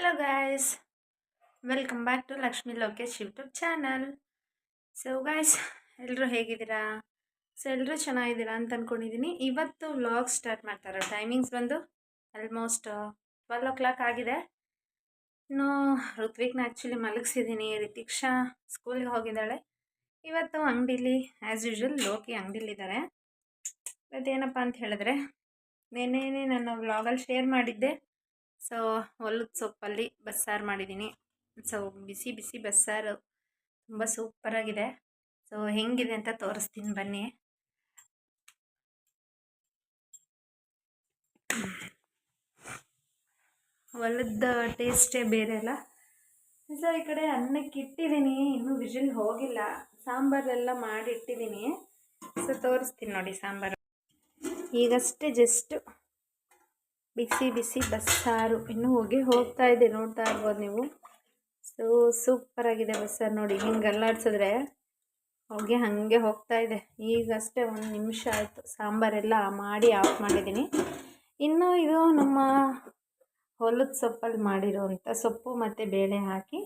Hello guys welcome back to Lakshmi Lokesh YouTube channel so guys ಎಲ್ಲರೂ ಹೇಗಿದ್ದೀರಾ? So ಎಲ್ಲರೂ ಚೆನ್ನಾಗಿದ್ದೀರಾ ಅಂತ ಅಂದ್ಕೊಂಡಿದ್ದೀನಿ ಇವತ್ತು ವ್ಲಾಗ್ ಸ್ಟಾರ್ಟ್ ಮಾಡ್ತಾರೆ. ಟೈಮಿಂಗ್ಸ್ ಬಂದು ಆಲ್ಮೋಸ್ಟ್ ಟ್ವೆಲ್ ಓ ಕ್ಲಾಕ್ ಆಗಿದೆ. ಇನ್ನು ಋತ್ವಿಕ್ನ ಆ್ಯಕ್ಚುಲಿ ಮಲಗಿಸಿದ್ದೀನಿ ರಿತಿಕ್ಷಾ ಸ್ಕೂಲಿಗೆ ಹೋಗಿದ್ದಾಳೆ. ಇವತ್ತು ಅಂಗಡೀಲಿ ಆ್ಯಸ್ ಯೂಶ್ವಲ್ ಲೋಕಿ ಅಂಗಡೀಲಿದ್ದಾರೆ ಇವತ್ತೇನಪ್ಪ ಅಂತ ಹೇಳಿದ್ರೆ, ನೆನ್ನೆನೇ ನಾನು ವ್ಲಾಗಲ್ಲಿ ಶೇರ್ ಮಾಡಿದ್ದೆ. ಸೊ, ಹೊಲದ ಸೊಪ್ಪಲ್ಲಿ ಬಸ್ಸಾರು ಮಾಡಿದ್ದೀನಿ ಸೊ, ಬಿಸಿ ಬಿಸಿ ಬಸ್ಸಾರು ತುಂಬ ಸೂಪರಾಗಿದೆ. ಸೊ, ಹೆಂಗಿದೆ ಅಂತ ತೋರಿಸ್ತೀನಿ ಬನ್ನಿ. ಹೊಲದ ಟೇಸ್ಟೇ ಬೇರೆ ಅಲ್ಲ. ಸೊ, ಈ ಕಡೆ ಅನ್ನಕ್ಕೆ ಇಟ್ಟಿದ್ದೀನಿ ಇನ್ನೂ ವಿಜಿಲ್ ಹೋಗಿಲ್ಲ. ಸಾಂಬಾರೆಲ್ಲ ಮಾಡಿ ಇಟ್ಟಿದ್ದೀನಿ ಸೊ, ತೋರಿಸ್ತೀನಿ ನೋಡಿ ಸಾಂಬಾರು. ಈಗಷ್ಟೇ ಜಸ್ಟ್ ಬಿಸಿ ಬಿಸಿ ಬಸ್ಸಾರು. ಇನ್ನೂ ಹೋಗಿ ಹೋಗ್ತಾ ಇದೆ, ನೋಡ್ತಾ ಇರ್ಬೋದು ನೀವು. ಸೊ ಸೂಪರಾಗಿದೆ ಬಸ್ಸಾರು ನೋಡಿ. ಹಿಂಗೆ ಅಲ್ಲಾಡ್ಸಿದ್ರೆ ಹೋಗಿ ಹಾಗೆ ಹೋಗ್ತಾ ಇದೆ. ಈಗಷ್ಟೇ ಒಂದು ನಿಮಿಷ ಆಯಿತು. ಸಾಂಬಾರೆಲ್ಲ ಮಾಡಿ ಆಫ್ ಮಾಡಿದ್ದೀನಿ. ಇನ್ನು ಇದು ನಮ್ಮ ಹೊಲದ ಸೊಪ್ಪಲ್ಲಿ ಮಾಡಿರೋವಂಥ ಸೊಪ್ಪು ಮತ್ತು ಬೇಳೆ ಹಾಕಿ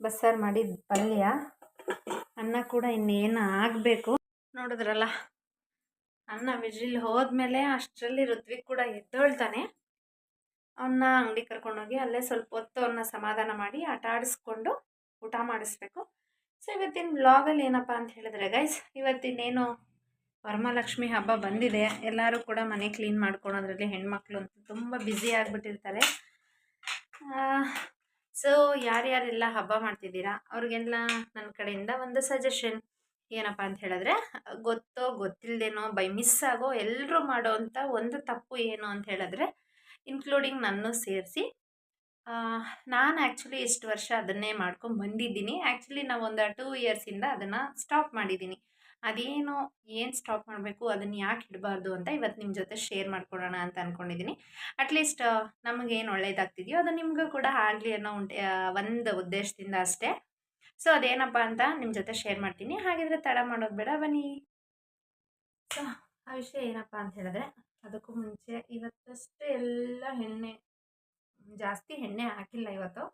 ಬಸ್ಸಾರು ಮಾಡಿದ ಪಲ್ಯ. ಅನ್ನ ಕೂಡ ಇನ್ನೇನು ಆಗಬೇಕು ನೋಡಿದ್ರಲ್ಲ. ಅನ್ನ ವಿಜಿಲ್ ಹೋದ್ಮೇಲೆ ಅಷ್ಟರಲ್ಲಿ ಋತ್ವಿಕ್ ಕೂಡ ಎದ್ದೊಳ್ತಾನೆ. ಅವನ್ನ ಅಂಗಡಿ ಕರ್ಕೊಂಡೋಗಿ ಅಲ್ಲೇ ಸ್ವಲ್ಪ ಹೊತ್ತು ಅವನ್ನ ಸಮಾಧಾನ ಮಾಡಿ ಆಟ ಆಡಿಸ್ಕೊಂಡು ಊಟ ಮಾಡಿಸ್ಬೇಕು. ಸೊ ಇವತ್ತಿನ ಬ್ಲಾಗಲ್ಲಿ ಏನಪ್ಪ ಅಂತ ಹೇಳಿದ್ರೆ ಗೈಸ್ ಇವತ್ತಿನೇನು ವರಮಹಾಲಕ್ಷ್ಮಿ ಹಬ್ಬ ಬಂದಿದೆ. ಎಲ್ಲರೂ ಕೂಡ ಮನೆ ಕ್ಲೀನ್ ಮಾಡ್ಕೊಳೋದ್ರಲ್ಲಿ ಹೆಣ್ಮಕ್ಳು ಅಂತ ತುಂಬ ಬ್ಯುಸಿ ಆಗಿಬಿಟ್ಟಿರ್ತಾರೆ. ಸೊ ಯಾರ್ಯಾರೆಲ್ಲ ಹಬ್ಬ ಮಾಡ್ತಿದ್ದೀರಾ, ಅವ್ರಿಗೆಲ್ಲ ನನ್ನ ಕಡೆಯಿಂದ ಒಂದು ಸಜೆಷನ್ ಏನಪ್ಪ ಅಂತ ಹೇಳಿದ್ರೆ, ಗೊತ್ತೋ ಗೊತ್ತಿಲ್ಲದೇನೋ ಬೈ ಮಿಸ್ ಆಗೋ ಎಲ್ಲರೂ ಮಾಡೋ ಅಂಥ ಒಂದು ತಪ್ಪು ಏನು ಅಂತ ಹೇಳಿದ್ರೆ ಇನ್ಕ್ಲೂಡಿಂಗ್ ನನ್ನ ಸೇರಿಸಿ ನಾನು ಆ್ಯಕ್ಚುಲಿ ಇಷ್ಟು ವರ್ಷ ಅದನ್ನೇ ಮಾಡ್ಕೊಂಡು ಬಂದಿದ್ದೀನಿ. ಆ್ಯಕ್ಚುಲಿ ನಾವೊಂದು ಟೂ ಇಯರ್ಸಿಂದ ಅದನ್ನು ಸ್ಟಾಪ್ ಮಾಡಿದ್ದೀನಿ. ಅದೇನು, ಏನು ಸ್ಟಾಪ್ ಮಾಡಬೇಕು ಅದನ್ನು ಯಾಕೆ ಇಡಬಾರ್ದು ಅಂತ ಇವತ್ತು ನಿಮ್ಮ ಜೊತೆ ಶೇರ್ ಮಾಡ್ಕೊಡೋಣ ಅಂತ ಅಂದ್ಕೊಂಡಿದ್ದೀನಿ ಅಟ್ಲೀಸ್ಟ್ ನಮಗೇನು ಒಳ್ಳೇದಾಗ್ತಿದೆಯೋ, ಅದು ನಿಮಗೂ ಕೂಡ ಆಗಲಿ ಅನ್ನೋ ಒಂದು ಉದ್ದೇಶದಿಂದ ಅಷ್ಟೇ. ಸೊ, ಅದೇನಪ್ಪ ಅಂತ ನಿಮ್ಮ ಜೊತೆ ಶೇರ್ ಮಾಡ್ತೀನಿ. ಹಾಗಿದ್ರೆ ತಡ ಮಾಡೋದು ಬೇಡ, ಬನ್ನಿ. ಸೊ, ಆ ವಿಷಯ ಏನಪ್ಪ ಅಂತ ಹೇಳಿದ್ರೆ, ಅದಕ್ಕೂ ಮುಂಚೆ ಇವತ್ತಷ್ಟು ಎಲ್ಲ ಎಣ್ಣೆ, ಜಾಸ್ತಿ ಎಣ್ಣೆ ಹಾಕಿಲ್ಲ ಇವತ್ತು.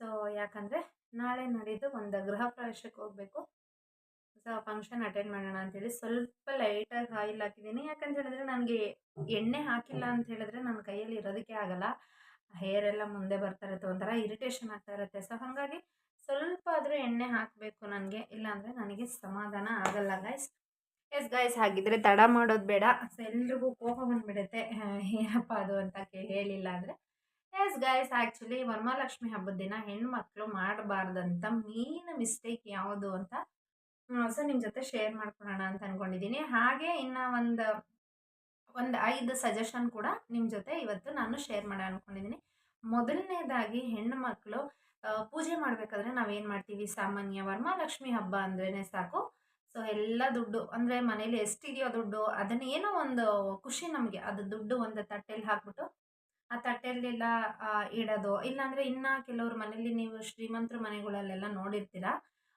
ಸೊ, ಯಾಕಂದರೆ ನಾಳೆ ನಡೆದು ಒಂದು ಗೃಹ ಪ್ರವೇಶಕ್ಕೆ ಹೋಗಬೇಕು. ಸೊ ಫಂಕ್ಷನ್ ಅಟೆಂಡ್ ಮಾಡೋಣ ಅಂತೇಳಿ ಸ್ವಲ್ಪ ಲೈಟಾಗಿ ಆಯಿಲ್ ಹಾಕಿದ್ದೀನಿ. ಯಾಕಂತ ಹೇಳಿದ್ರೆ ನನಗೆ ಎಣ್ಣೆ ಹಾಕಿಲ್ಲ ಅಂತ ಹೇಳಿದ್ರೆ ನನ್ನ ಕೈಯಲ್ಲಿ ಇರೋದಕ್ಕೆ ಆಗಲ್ಲ. ಹೇರ್ ಎಲ್ಲ ಮುಂದೆ ಬರ್ತಾ ಇರುತ್ತೆ, ಒಂಥರ ಇರಿಟೇಷನ್ ಆಗ್ತಾ ಇರುತ್ತೆ. ಸೊ ಹಾಗಾಗಿ ಸ್ವಲ್ಪ ಆದರೂ ಎಣ್ಣೆ ಹಾಕಬೇಕು ನನಗೆ. ಇಲ್ಲಾಂದರೆ ನನಗೆ ಸಮಾಧಾನ ಆಗಲ್ಲ ಗೈಸ್ ಎಸ್ ಗೈಸ್ ಹಾಗಿದ್ರೆ ತಡ ಮಾಡೋದು ಬೇಡ. ಸೊ ಎಲ್ರಿಗೂ ಕೋಪ ಬಂದುಬಿಡುತ್ತೆ. ಏನಪ್ಪ ಅದು ಅಂತ ಹೇಳಿಲ್ಲ ಅಂದರೆ. ಎಸ್ ಗೈಸ್ ಆ್ಯಕ್ಚುಲಿ ವರಮಹಾಲಕ್ಷ್ಮಿ ಹಬ್ಬದ ದಿನ ಹೆಣ್ಮಕ್ಳು ಮಾಡಬಾರ್ದಂತ ಮೇನ್ ಮಿಸ್ಟೇಕ್ ಯಾವುದು ಅಂತ ಸೊ ನಿಮ್ಮ ಜೊತೆ ಶೇರ್ ಮಾಡ್ಕೊಳ್ಳೋಣ ಅಂತ ಅಂದ್ಕೊಂಡಿದ್ದೀನಿ ಹಾಗೆ ಇನ್ನು ಒಂದು ಒಂದು ಐದು ಸಜೆಷನ್ ಕೂಡ ನಿಮ್ಮ ಜೊತೆ ಇವತ್ತು ನಾನು ಶೇರ್ ಮಾಡೋಣ ಅಂದ್ಕೊಂಡಿದ್ದೀನಿ ಮೊದಲನೇದಾಗಿ ಹೆಣ್ಣು ಮಕ್ಕಳು ಪೂಜೆ ಮಾಡಬೇಕಾದ್ರೆ ನಾವೇನು ಮಾಡ್ತೀವಿ? ಸಾಮಾನ್ಯ ವರಮಹಾಲಕ್ಷ್ಮಿ ಹಬ್ಬ ಅಂದ್ರೇ ಸಾಕು. ಸೊ ಎಲ್ಲ ದುಡ್ಡು, ಅಂದರೆ ಮನೇಲಿ ಎಷ್ಟಿದೆಯೋ ದುಡ್ಡು, ಅದನ್ನ ಏನೋ ಒಂದು ಖುಷಿ ನಮಗೆ, ಅದು ದುಡ್ಡು ಒಂದು ತಟ್ಟೆಲಿ ಹಾಕ್ಬಿಟ್ಟು, ಆ ತಟ್ಟೆಯಲ್ಲೆಲ್ಲ ಇಡೋದು. ಇಲ್ಲಾಂದರೆ ಇನ್ನು ಕೆಲವ್ರ ಮನೇಲಿ ನೀವು ಶ್ರೀಮಂತರ ಮನೆಗಳಲ್ಲೆಲ್ಲ ನೋಡಿರ್ತೀರ?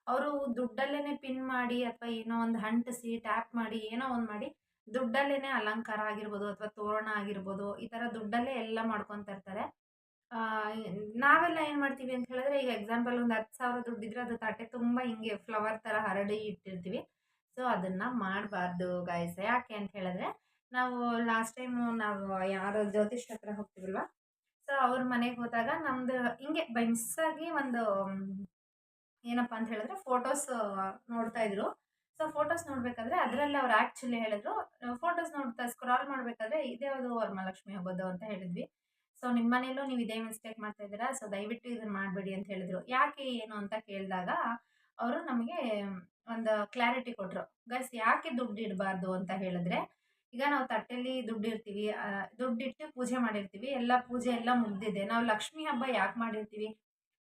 ಅವರು ದುಡ್ಡಲ್ಲೇ ಪಿನ್ ಮಾಡಿ ಅಥವಾ ಏನೋ ಒಂದು ಹಂಟಿಸಿ, ಟ್ಯಾಪ್ ಮಾಡಿ, ಏನೋ ಒಂದು ಮಾಡಿ ದುಡ್ಡಲ್ಲೇ ಅಲಂಕಾರ ಆಗಿರ್ಬೋದು ಅಥವಾ ತೋರಣ ಆಗಿರ್ಬೋದು, ಈ ಥರ ದುಡ್ಡಲ್ಲೇ ಎಲ್ಲ ಮಾಡ್ಕೊತಾ ಇರ್ತಾರೆ. ನಾವೆಲ್ಲ ಏನು ಮಾಡ್ತೀವಿ ಅಂತ ಹೇಳಿದ್ರೆ, ಈಗ ಎಕ್ಸಾಂಪಲ್ ಒಂದು ಹತ್ತು ಸಾವಿರ ದುಡ್ಡಿದ್ರೆ ಅದು ತಟ್ಟೆ ತುಂಬ ಹಿಂಗೆ ಫ್ಲವರ್ ಥರ ಹರಡಿ ಇಟ್ಟಿರ್ತೀವಿ. ಸೊ ಅದನ್ನು ಮಾಡಬಾರ್ದು ಗಾಯಸ ಯಾಕೆ ಅಂತ ಹೇಳಿದ್ರೆ, ನಾವು ಲಾಸ್ಟ್ ಟೈಮು ನಾವು ಯಾರೋ ಜ್ಯೋತಿಷ್ ಹತ್ರ ಹೋಗ್ತೀವಲ್ವ? ಸೊ ಅವ್ರ ಮನೆಗೆ ಹೋದಾಗ ನಮ್ಮದು ಹಿಂಗೆ ಬೈ ಮಿಸ್ಸಾಗಿ ಒಂದು ಏನಪ್ಪ ಅಂತ ಹೇಳಿದ್ರೆ ಫೋಟೋಸ್ ನೋಡ್ತಾ ಇದ್ರು. ಸೊ ಫೋಟೋಸ್ ನೋಡಬೇಕಾದ್ರೆ ಅದರಲ್ಲಿ ಅವ್ರು ಆ್ಯಕ್ಚುಲಿ ಹೇಳಿದ್ರು. ಫೋಟೋಸ್ ನೋಡ್ತಾ ಸ್ಕ್ರಾಲ್ ಮಾಡಬೇಕಾದ್ರೆ ಇದೇ ಅದು ವರಮಹಾಲಕ್ಷ್ಮಿ ಅಂತ ಹೇಳಿದ್ವಿ. ಸೊ ನಿಮ್ಮ ಮನೇಲೂ ನೀವು ಇದೇ ಮಿಸ್ಟೇಕ್ ಮಾಡ್ತಾ ಇದ್ದೀರಾ ಸೊ ದಯವಿಟ್ಟು ಇದನ್ನು ಮಾಡಬೇಡಿ ಅಂತ ಹೇಳಿದ್ರು. ಯಾಕೆ ಏನು ಅಂತ ಕೇಳಿದಾಗ ಅವರು ನಮಗೆ ಒಂದು ಕ್ಲಾರಿಟಿ ಕೊಟ್ಟರು ಗೈಸ್ ಯಾಕೆ ದುಡ್ಡು ಇಡಬಾರ್ದು? ಅಂತ ಹೇಳಿದ್ರೆ, ಈಗ ನಾವು ತಟ್ಟೆಯಲ್ಲಿ ದುಡ್ಡು ಇರ್ತೀವಿ ದುಡ್ಡಿಟ್ಟು ಪೂಜೆ ಮಾಡಿರ್ತೀವಿ, ಎಲ್ಲ ಪೂಜೆ ಎಲ್ಲ ಮುಗ್ದಿದೆ. ನಾವು ಲಕ್ಷ್ಮಿ ಹಬ್ಬ ಯಾಕೆ ಮಾಡಿರ್ತೀವಿ?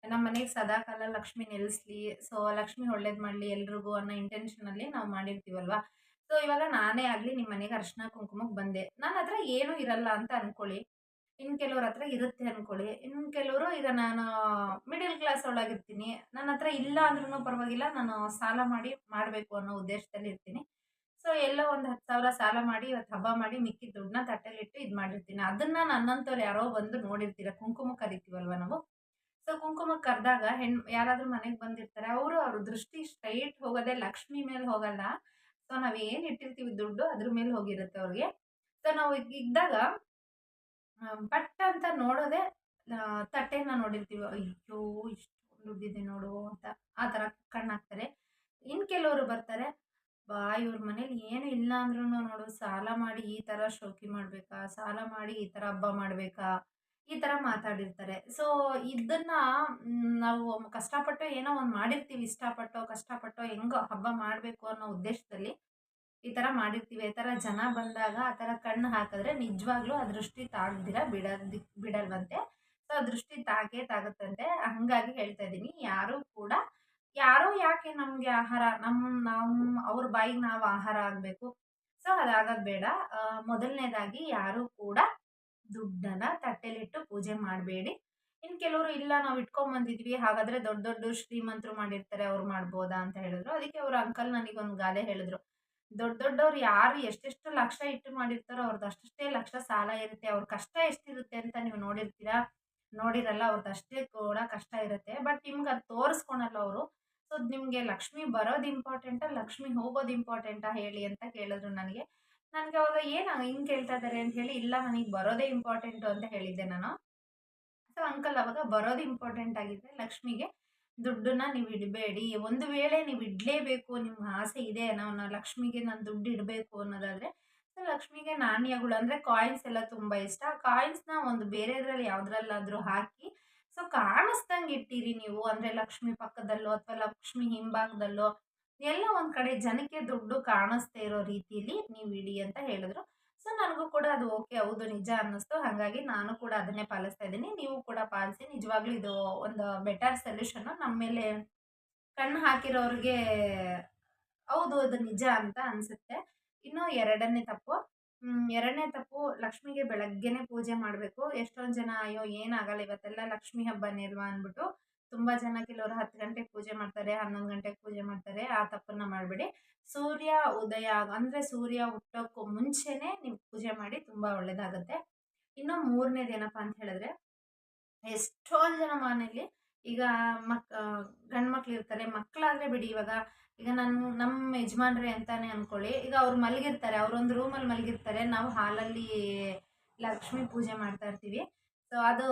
ನಮ್ಮ ಮನೆಗೆ ಸದಾಕಾಲ ಲಕ್ಷ್ಮಿ ನೆಲೆಸ್ಲಿ, ಸೊ, ಲಕ್ಷ್ಮಿ ಒಳ್ಳೇದು ಮಾಡಲಿ ಎಲ್ರಿಗೂ ಅನ್ನೋ ಇಂಟೆನ್ಷನಲ್ಲಿ ನಾವು ಮಾಡಿರ್ತೀವಲ್ವಾ? ಸೊ, ಇವಾಗ ನಾನೇ ಆಗಲಿ ನಿಮ್ಮ ಮನೆಗೆ ಅರ್ಶಿನ ಕುಂಕುಮಕ್ಕೆ ಬಂದೆ. ನಾನು ಹತ್ರ ಏನೂ ಇರಲ್ಲ ಅಂತ ಅಂದ್ಕೊಳ್ಳಿ ಇನ್ನು ಕೆಲವ್ರ ಹತ್ರ ಇರುತ್ತೆ ಅಂದ್ಕೊಳ್ಳಿ ಇನ್ನು ಕೆಲವರು, ಈಗ ನಾನು ಮಿಡಿಲ್ ಕ್ಲಾಸ್ ಒಳಗಿರ್ತೀನಿ. ನನ್ನ ಹತ್ರ ಇಲ್ಲ ಅಂದ್ರೂ ಪರವಾಗಿಲ್ಲ, ನಾನು ಸಾಲ ಮಾಡಿ ಮಾಡಬೇಕು ಅನ್ನೋ ಉದ್ದೇಶದಲ್ಲಿ ಇರ್ತೀನಿ. ಸೊ ಎಲ್ಲ ಒಂದು ಹತ್ತು ಸಾವಿರ ಸಾಲ ಮಾಡಿ ಇವತ್ತು ಹಬ್ಬ ಮಾಡಿ ಮಿಕ್ಕಿದ ದುಡ್ಡನ್ನ ತಟ್ಟೆಲಿಟ್ಟು ಇದು ಮಾಡಿರ್ತೀನಿ. ಅದನ್ನ ನನ್ನಂಥವ್ರು ಯಾರೋ ಬಂದು ನೋಡಿರ್ತೀರ, ಕುಂಕುಮ ಕರಿತೀವಲ್ವ ನಾವು? ಸೊ ಕುಂಕುಮ ಕರೆದಾಗ ಹೆಣ್, ಯಾರಾದರೂ ಮನೆಗೆ ಬಂದಿರ್ತಾರೆ, ಅವರು ಅವ್ರ ದೃಷ್ಟಿ ಸ್ಟ್ರೈಟ್ ಹೋಗೋದೇ ಲಕ್ಷ್ಮಿ ಮೇಲೆ ಹೋಗಲ್ಲ. ಸೊ ನಾವು ಏನು ಇಟ್ಟಿರ್ತೀವಿ ದುಡ್ಡು ಅದ್ರ ಮೇಲೆ ಹೋಗಿರುತ್ತೆ ಅವ್ರಿಗೆ. ಸೊ ನಾವು ಇದ್ದಾಗ ಪಟ್ಟ ಅಂತ ನೋಡೋದೇ ತಟ್ಟೆನ ನೋಡಿರ್ತೀವಿ. ಅಯ್ಯೋ ಇಷ್ಟು ದುಡ್ಡಿದೆ ನೋಡು ಅಂತ ಆ ಥರ ಕಣ್ಣಾಕ್ತಾರೆ ಇನ್ನು ಕೆಲವರು ಬರ್ತಾರೆ, ಬಾ, ಇವ್ರ ಮನೇಲಿ ಏನು ಇಲ್ಲ ಅಂದ್ರೂ ನೋಡು, ಸಾಲ ಮಾಡಿ ಈ ಥರ ಶೋಕಿ ಮಾಡಬೇಕಾ, ಸಾಲ ಮಾಡಿ ಈ ಥರ ಹಬ್ಬ ಮಾಡಬೇಕಾ, ಈ ಥರ ಮಾತಾಡಿರ್ತಾರೆ. ಸೊ ಇದನ್ನ ನಾವು ಕಷ್ಟಪಟ್ಟು ಏನೋ ಒಂದು ಮಾಡಿರ್ತೀವಿ, ಇಷ್ಟಪಟ್ಟು, ಕಷ್ಟಪಟ್ಟು ಹೆಂಗೋ ಹಬ್ಬ ಮಾಡಬೇಕು ಅನ್ನೋ ಉದ್ದೇಶದಲ್ಲಿ ಈ ಥರ ಮಾಡಿರ್ತೀವಿ. ಈ ಥರ ಜನ ಬಂದಾಗ ಆ ಥರ ಕಣ್ಣು ಹಾಕಿದ್ರೆ ನಿಜವಾಗ್ಲೂ ಆ ದೃಷ್ಟಿ ತಾಗ್ದಿರ ಬಿಡೋದಿ ಬಿಡಲ್ವಂತೆ. ಸೊ ಆ ದೃಷ್ಟಿ ತಾಗೇ ತಾಗುತ್ತಂತೆ. ಹಾಗಾಗಿ ಹೇಳ್ತಾ ಇದ್ದೀನಿ. ಯಾರೂ ಕೂಡ, ಯಾರೋ ಯಾಕೆ ನಮಗೆ ಆಹಾರ ನಮ್ಮ ನಮ್ಮ ಅವ್ರ ಬಾಯಿಗೆ ನಾವು ಆಹಾರ ಆಗಬೇಕು. ಸೊ ಅದಾಗೋದು ಬೇಡ. ಮೊದಲನೇದಾಗಿ ಯಾರೂ ಕೂಡ ದುಡ್ಡನ್ನು ತಟ್ಟೆಲಿಟ್ಟು ಪೂಜೆ ಮಾಡಬೇಡಿ. ಇನ್ನು ಕೆಲವರು ಇಲ್ಲ, ನಾವು ಇಟ್ಕೊಂಬಂದಿದ್ವಿ ಹಾಗಾದರೆ ದೊಡ್ಡ ದೊಡ್ಡ ಶ್ರೀಮಂತರು ಮಾಡಿರ್ತಾರೆ, ಅವ್ರು ಮಾಡ್ಬೋದಾ ಅಂತ ಹೇಳಿದ್ರು. ಅದಕ್ಕೆ ಅವ್ರ ಅಂಕಲ್ ನನಗೊಂದು ಗಾದೆ ಹೇಳಿದ್ರು. ದೊಡ್ಡ ದೊಡ್ಡವ್ರು ಯಾರು ಎಷ್ಟೆಷ್ಟು ಲಕ್ಷ ಇಟ್ಟು ಮಾಡಿರ್ತಾರೋ ಅವ್ರದ್ದು ಅಷ್ಟಷ್ಟೇ ಲಕ್ಷ ಸಾಲ ಇರುತ್ತೆ. ಅವ್ರ ಕಷ್ಟ ಎಷ್ಟಿರುತ್ತೆ ಅಂತ ನೀವು ನೋಡಿರ್ತೀರಾ? ನೋಡಿರಲ್ಲ ಅವ್ರದ್ದು ಅಷ್ಟೇ ಕೂಡ ಕಷ್ಟ ಇರುತ್ತೆ. ಬಟ್ ನಿಮ್ಗೆ ಅದು ತೋರಿಸ್ಕೊಳಲ್ಲ ಅವರು. ಸೊ ನಿಮಗೆ ಲಕ್ಷ್ಮಿ ಬರೋದು ಇಂಪಾರ್ಟೆಂಟಾ ಲಕ್ಷ್ಮಿ ಹೋಗೋದು ಇಂಪಾರ್ಟೆಂಟಾ ಹೇಳಿ ಅಂತ ಕೇಳಿದ್ರು ನನಗೆ. ನನಗೆ ಅವಾಗ ಏನು ಹಿಂಗೆ ಕೇಳ್ತಾ ಇದ್ದಾರೆ ಅಂತ ಹೇಳಿ, ಇಲ್ಲ ನನಗೆ ಬರೋದೇ ಇಂಪಾರ್ಟೆಂಟು ಅಂತ ಹೇಳಿದ್ದೆ ನಾನು. ಸೊ, ಅಂಕಲ್ ಅವಾಗ ಬರೋದು ಇಂಪಾರ್ಟೆಂಟ್ ಆಗಿದೆ ಲಕ್ಷ್ಮಿಗೆ ದುಡ್ಡನ್ನ ನೀವು ಇಡಬೇಡಿ. ಒಂದು ವೇಳೆ ನೀವು ಇಡಲೇಬೇಕು, ನಿಮ್ಗೆ ಆಸೆ ಇದೆ ನಾವು ಲಕ್ಷ್ಮಿಗೆ ನಾನು ದುಡ್ಡು ಇಡಬೇಕು ಅನ್ನೋದಾದರೆ ಲಕ್ಷ್ಮಿಗೆ ನಾಣ್ಯಗಳು ಅಂದರೆ ಕಾಯಿನ್ಸ್ ಎಲ್ಲ ತುಂಬ ಇಷ್ಟ. ಕಾಯಿನ್ಸ್ನ ಒಂದು ಬೇರೆದ್ರಲ್ಲಿ ಯಾವುದ್ರಲ್ಲಾದರೂ ಹಾಕಿ, ಸೊ ಕಾಣಿಸ್ದಂಗೆ ಇಟ್ಟಿರಿ ನೀವು. ಅಂದರೆ ಲಕ್ಷ್ಮಿ ಪಕ್ಕದಲ್ಲೋ ಅಥವಾ ಲಕ್ಷ್ಮಿ ಹಿಂಭಾಗದಲ್ಲೋ, ಎಲ್ಲ ಒಂದು ಕಡೆ ಜನಕ್ಕೆ ದುಡ್ಡು ಕಾಣಿಸ್ತಾ ಇರೋ ರೀತಿಯಲ್ಲಿ ನೀವು ಇಡಿ ಅಂತ ಹೇಳಿದ್ರು. ಸೊ, ನನಗೂ ಕೂಡ ಅದು ಓಕೆ, ಹೌದು, ನಿಜ ಅನ್ನಿಸ್ತು. ಹಾಗಾಗಿ ನಾನು ಕೂಡ ಅದನ್ನೇ ಪಾಲಿಸ್ತಾ ಇದ್ದೀನಿ. ನೀವು ಕೂಡ ಪಾಲಿಸಿ. ನಿಜವಾಗ್ಲೂ ಇದು ಒಂದು ಬೆಟರ್ ಸೊಲ್ಯೂಷನ್ನು ನಮ್ಮ ಮೇಲೆ ಕಣ್ಣು ಹಾಕಿರೋರಿಗೆ ಹೌದು, ಅದು ನಿಜ ಅಂತ ಅನಿಸುತ್ತೆ. ಇನ್ನು ಎರಡನೇ ತಪ್ಪು. ಎರಡನೇ ತಪ್ಪು ಲಕ್ಷ್ಮಿಗೆ ಬೆಳಗ್ಗೆನೆ ಪೂಜೆ ಮಾಡಬೇಕು. ಎಷ್ಟೊಂದು ಜನ, ಅಯ್ಯೋ ಏನಾಗಲ್ಲ ಇವತ್ತೆಲ್ಲ ಲಕ್ಷ್ಮಿ ಹಬ್ಬನೇ ಅಲ್ವಾ? ಅಂದ್ಬಿಟ್ಟು ತುಂಬ ಜನ ಕೆಲವರು ಹತ್ತು ಗಂಟೆಗೆ ಪೂಜೆ ಮಾಡ್ತಾರೆ, ಹನ್ನೊಂದು ಗಂಟೆಗೆ ಪೂಜೆ ಮಾಡ್ತಾರೆ, ಆ ತಪ್ಪನ್ನು ಮಾಡಬೇಡಿ. ಸೂರ್ಯ ಉದಯ ಅಂದರೆ ಸೂರ್ಯ ಹುಟ್ಟೋಕ್ಕೂ ಮುಂಚೆನೇ ನೀವು ಪೂಜೆ ಮಾಡಿ ತುಂಬ ಒಳ್ಳೆಯದಾಗುತ್ತೆ ಇನ್ನು ಮೂರನೇದು ಏನಪ್ಪ ಅಂತ ಹೇಳಿದ್ರೆ ಎಷ್ಟೊಂದು ಜನ ಮನೆಯಲ್ಲಿ ಈಗ ಮಕ್ ಗಂಡು ಮಕ್ಳು ಇರ್ತಾರೆ ಮಕ್ಕಳಾದರೆ ಬಿಡಿ ಇವಾಗ. ಈಗ ನಾನು ನಮ್ಮ ಯಜಮಾನ್ರೆ ಅಂತಾನೆ ಅಂದ್ಕೊಳ್ಳಿ ಈಗ ಅವ್ರು ಮಲಗಿರ್ತಾರೆ, ಅವರೊಂದು ರೂಮಲ್ಲಿ ಮಲಗಿರ್ತಾರೆ, ನಾವು ಹಾಲಲ್ಲಿ ಲಕ್ಷ್ಮಿ ಪೂಜೆ ಮಾಡ್ತಾ ಇರ್ತೀವಿ. ಸೊ ಅದು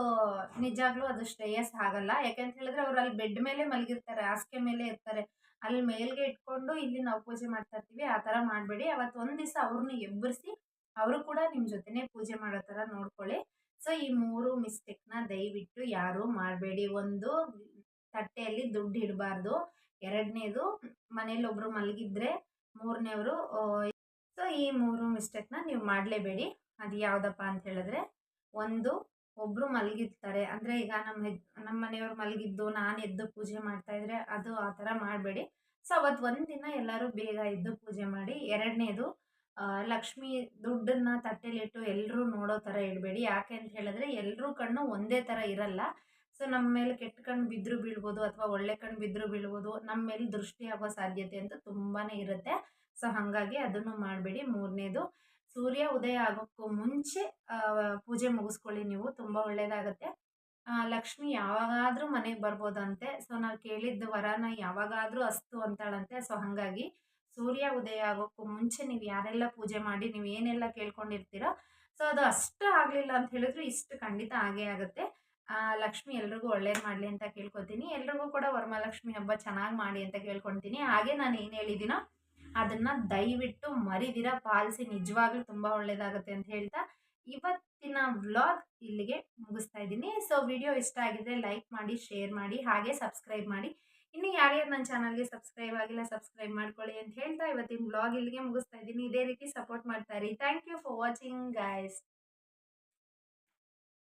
ನಿಜಾಗ್ಲೂ ಅದು ಶ್ರೇಯಸ್ ಆಗಲ್ಲ. ಯಾಕೆಂತ ಹೇಳಿದ್ರೆ ಅವ್ರು ಅಲ್ಲಿ ಬೆಡ್ ಮೇಲೆ ಮಲಗಿರ್ತಾರೆ, ಹಾಸಿಗೆ ಮೇಲೆ ಇರ್ತಾರೆ. ಅಲ್ಲಿ ಮೇಲ್ಗೆ ಇಟ್ಕೊಂಡು ಇಲ್ಲಿ ನಾವು ಪೂಜೆ ಮಾಡ್ತಾ ಇರ್ತೀವಿ, ಆ ಥರ ಮಾಡಬೇಡಿ. ಅವತ್ತು ಒಂದು ದಿವಸ ಅವ್ರನ್ನ ಎಬ್ಬರಿಸಿ ಅವರು ಕೂಡ ನಿಮ್ಮ ಜೊತೆನೆ ಪೂಜೆ ಮಾಡೋ ಥರ ನೋಡ್ಕೊಳ್ಳಿ. ಸೊ ಈ ಮೂರು ಮಿಸ್ಟೇಕ್ನ ದಯವಿಟ್ಟು ಯಾರು ಮಾಡಬೇಡಿ. ಒಂದು ತಟ್ಟೆಯಲ್ಲಿ ದುಡ್ಡು ಇಡಬಾರ್ದು. ಎರಡನೇದು, ಮನೇಲಿ ಒಬ್ಬರು ಮಲಗಿದ್ರೆ ಮೂರನೇವ್ರು ಸೊ ಈ ಮೂರು ಮಿಸ್ಟೇಕ್ನ ನೀವು ಮಾಡಲೇಬೇಡಿ. ಅದು ಯಾವುದಪ್ಪ ಅಂತ ಹೇಳಿದ್ರೆ, ಒಂದು ಒಬ್ಬರು ಮಲಗಿರ್ತಾರೆ. ಅಂದರೆ ಈಗ ನಮ್ಮ ನಮ್ಮ ಮನೆಯವ್ರು ಮಲಗಿದ್ದು ನಾನು ಎದ್ದು ಪೂಜೆ ಮಾಡ್ತಾಯಿದ್ರೆ ಅದು ಆ ಥರ ಮಾಡಬೇಡಿ. ಸೊ ಅವತ್ತು ಒಂದಿನ ದಿನ ಎಲ್ಲರೂ ಬೇಗ ಎದ್ದು ಪೂಜೆ ಮಾಡಿ, ಎರಡನೇದು ಲಕ್ಷ್ಮಿ ದುಡ್ಡನ್ನು ತಟ್ಟೆಲಿಟ್ಟು ಎಲ್ಲರೂ ನೋಡೋ ಥರ ಇಡಬೇಡಿ. ಯಾಕೆ ಅಂತ ಹೇಳಿದ್ರೆ ಎಲ್ಲರೂ ಕಣ್ಣು ಒಂದೇ ಥರ ಇರಲ್ಲ. ಸೊ ನಮ್ಮ ಮೇಲೆ ಕೆಟ್ಟ ಕಣ್ಣು ಬಿದ್ದರೂ ಬೀಳ್ಬೋದು ಅಥವಾ ಒಳ್ಳೆ ಕಣ್ಣು ಬಿದ್ದರೂ ಬೀಳ್ಬೋದು ನಮ್ಮ ಮೇಲೆ ದೃಷ್ಟಿ ಆಗೋ ಸಾಧ್ಯತೆ ಅಂತ ತುಂಬಾ ಇರುತ್ತೆ. ಸೊ, ಹಾಗಾಗಿ ಅದನ್ನು ಮಾಡಬೇಡಿ. ಮೂರನೇದು ಸೂರ್ಯ ಉದಯ ಆಗೋಕ್ಕೂ ಮುಂಚೆ ಪೂಜೆ ಮುಗಿಸ್ಕೊಳ್ಳಿ ನೀವು, ತುಂಬ ಒಳ್ಳೆಯದಾಗತ್ತೆ ಲಕ್ಷ್ಮಿ ಯಾವಾಗಾದರೂ ಮನೆಗೆ ಬರ್ಬೋದಂತೆ. ಸೊ, ನಾವು ಕೇಳಿದ್ದ ವರನ ಯಾವಾಗಾದರೂ ಅಸ್ತು ಅಂತಾಳಂತೆ. ಸೊ, ಹಾಗಾಗಿ ಸೂರ್ಯ ಉದಯ ಆಗೋಕ್ಕೂ ಮುಂಚೆ ನೀವು ಯಾರೆಲ್ಲ ಪೂಜೆ ಮಾಡಿ, ನೀವು ಏನೆಲ್ಲ ಕೇಳ್ಕೊಂಡಿರ್ತೀರೋ, ಸೊ, ಅದು ಅಷ್ಟು ಆಗಲಿಲ್ಲ ಅಂತ ಹೇಳಿದ್ರು ಇಷ್ಟು ಖಂಡಿತ ಆಗೇ ಆಗುತ್ತೆ. ಲಕ್ಷ್ಮಿ ಎಲ್ರಿಗೂ ಒಳ್ಳೇದು ಮಾಡಲಿ ಅಂತ ಕೇಳ್ಕೊತೀನಿ. ಎಲ್ರಿಗೂ ಕೂಡ ವರಮಹಾಲಕ್ಷ್ಮಿ ಹಬ್ಬ ಚೆನ್ನಾಗಿ ಮಾಡಿ ಅಂತ ಕೇಳ್ಕೊತೀನಿ. ಹಾಗೆ ನಾನು ಏನು ಹೇಳಿದ್ದೀನೋ ಅದನ್ನು ದಯವಿಟ್ಟು ಮರಿದಿರ ಪಾಲಿಸಿ ನಿಜವಾಗ್ಲೂ ತುಂಬ ಒಳ್ಳೆಯದಾಗುತ್ತೆ ಅಂತ ಹೇಳ್ತಾ ಇವತ್ತಿನ ವ್ಲಾಗ್ ಇಲ್ಲಿಗೆ ಮುಗಿಸ್ತಾ ಇದ್ದೀನಿ. ಸೊ ವಿಡಿಯೋ ಇಷ್ಟ ಆಗಿದ್ರೆ ಲೈಕ್ ಮಾಡಿ ಶೇರ್ ಮಾಡಿ, ಹಾಗೆ ಸಬ್ಸ್ಕ್ರೈಬ್ ಮಾಡಿ. ಇನ್ನು ಯಾರ್ಯಾರು ನನ್ನ ಚಾನಲ್ಗೆ ಸಬ್ಸ್ಕ್ರೈಬ್ ಆಗಿಲ್ಲ ಸಬ್ಸ್ಕ್ರೈಬ್ ಮಾಡ್ಕೊಳ್ಳಿ ಅಂತ ಹೇಳ್ತಾ ಇವತ್ತಿನ ವ್ಲಾಗ್ ಇಲ್ಲಿಗೆ ಮುಗಿಸ್ತಾ ಇದ್ದೀನಿ. ಇದೇ ರೀತಿ ಸಪೋರ್ಟ್ ಮಾಡ್ತಾ ಇರಿ. Thank you for watching guys